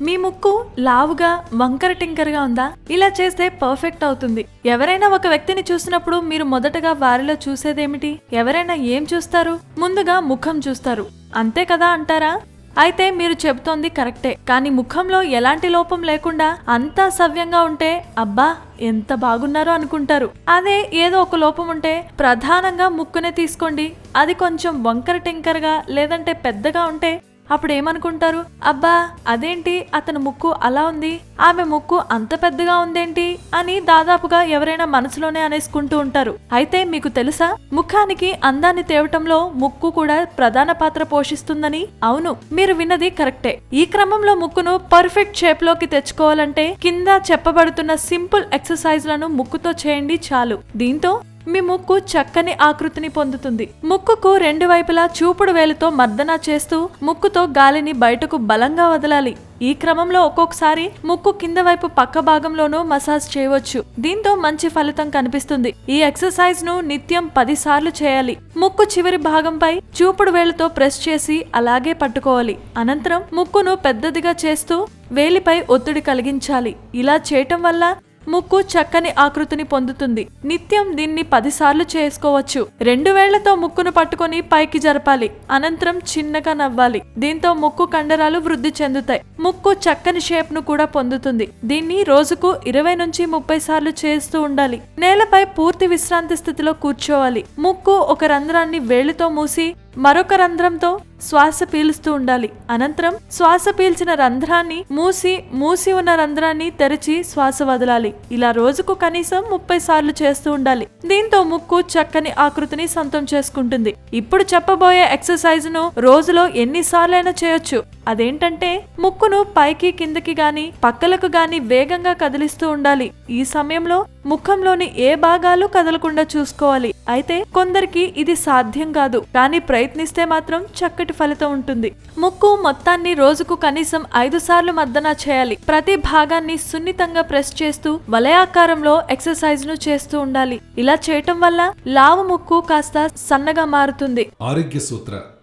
మీ ముక్కు లావుగా వంకర టింకరగా ఉందా? ఇలా చేస్తే పర్ఫెక్ట్ అవుతుంది. ఎవరైనా ఒక వ్యక్తిని చూసినప్పుడు మీరు మొదటగా వారిలో చూసేదేమిటి? ఎవరైనా ఏం చూస్తారు? ముందుగా ముఖం చూస్తారు. అంతే కదా అంటారా? అయితే మీరు చెబుతోంది కరెక్టే. కానీ ముఖంలో ఎలాంటి లోపం లేకుండా అంతా సవ్యంగా ఉంటే అబ్బా ఎంత బాగున్నారో అనుకుంటారు. అదే ఏదో ఒక లోపం ఉంటే ప్రధానంగా ముక్కునే తీసుకోండి. అది కొంచెం వంకర టింకర్గా లేదంటే పెద్దగా ఉంటే అప్పుడు ఏమనుకుంటారు అబ్బా అదేంటి? అతని ముక్కు అలా ఉంది. ఆమె ముక్కు అంత పెద్దగా ఉందేంటి? అని దాదాపుగా ఎవరైనా మనసులోనే అనేసుకుంటూ ఉంటారు. అయితే మీకు తెలుసా? ముఖానికి అందాన్ని తేవటంలో ముక్కు కూడా ప్రధాన పాత్ర పోషిస్తుందని? అవును మీరు విన్నది కరెక్టే. ఈ క్రమంలో ముక్కును పర్ఫెక్ట్ షేప్లోకి తెచ్చుకోవాలంటే కింద చెప్పబడుతున్న సింపుల్ ఎక్సర్సైజ్లను ముక్కుతో చేయండి చాలు. దీంతో మీ ముక్కు చక్కని ఆకృతిని పొందుతుంది. ముక్కుకు రెండు వైపులా చూపుడు వేలుతో మర్దన చేస్తూ ముక్కుతో గాలిని బయటకు బలంగా వదలాలి. ఈ క్రమంలో ఒక్కొక్కసారి ముక్కు కింద వైపు పక్క భాగంలోనూ మసాజ్ చేయవచ్చు. దీంతో మంచి ఫలితం కనిపిస్తుంది. ఈ ఎక్సర్సైజ్ను నిత్యం పది సార్లు చేయాలి. ముక్కు చివరి భాగంపై చూపుడు వేలుతో ప్రెస్ చేసి అలాగే పట్టుకోవాలి. అనంతరం ముక్కును పెద్దదిగా చేస్తూ వేలిపై ఒత్తిడి కలిగించాలి. ఇలా చేయటం వల్ల ముక్కు చక్కని ఆకృతిని పొందుతుంది. నిత్యం దీన్ని పదిసార్లు చేసుకోవచ్చు. రెండు వేళ్ళతో ముక్కును పట్టుకొని పైకి జరపాలి. అనంతరం చిన్నగా నవ్వాలి. దీంతో ముక్కు కండరాలు వృద్ధి చెందుతాయి. ముక్కు చక్కని షేప్ను కూడా పొందుతుంది. దీన్ని రోజుకు ఇరవై నుంచి ముప్పై సార్లు చేస్తూ ఉండాలి. నేలపై పూర్తి విశ్రాంతి స్థితిలో కూర్చోవాలి. ముక్కు ఒక రంధ్రాన్ని వేళ్ళతో మూసి మరొక రంధ్రంతో శ్వాస పీలుస్తూ ఉండాలి. అనంతరం శ్వాస పీల్చిన రంధ్రాన్ని మూసి మూసి ఉన్న రంధ్రాన్ని తెరిచి శ్వాస వదలాలి. ఇలా రోజుకు కనీసం ముప్పై సార్లు చేస్తూ ఉండాలి. దీంతో ముక్కు చక్కని ఆకృతిని సొంతం చేసుకుంటుంది. ఇప్పుడు చెప్పబోయే ఎక్సర్సైజ్ను రోజులో ఎన్నిసార్లైనా చేయొచ్చు. అదేంటంటే ముక్కును పైకి కిందకి గాని పక్కలకు గాని వేగంగా కదిలిస్తూ ఉండాలి. ఈ సమయంలో ముఖంలోని ఏ భాగాలు కదలకుండా చూసుకోవాలి. అయితే కొందరికి ఇది సాధ్యం కాదు. కానీ ప్రయత్నిస్తే మాత్రం చక్కటి ఫలితం ఉంటుంది. ముక్కు మొత్తాన్ని రోజుకు కనీసం ఐదు సార్లు మర్దన చేయాలి. ప్రతి భాగాన్ని సున్నితంగా ప్రెస్ చేస్తూ వలయాకారంలో ఎక్సర్సైజ్ను చేస్తూ ఉండాలి. ఇలా చేయటం వల్ల లావు ముక్కు కాస్త సన్నగా మారుతుంది. ఆరోగ్య సూత్ర.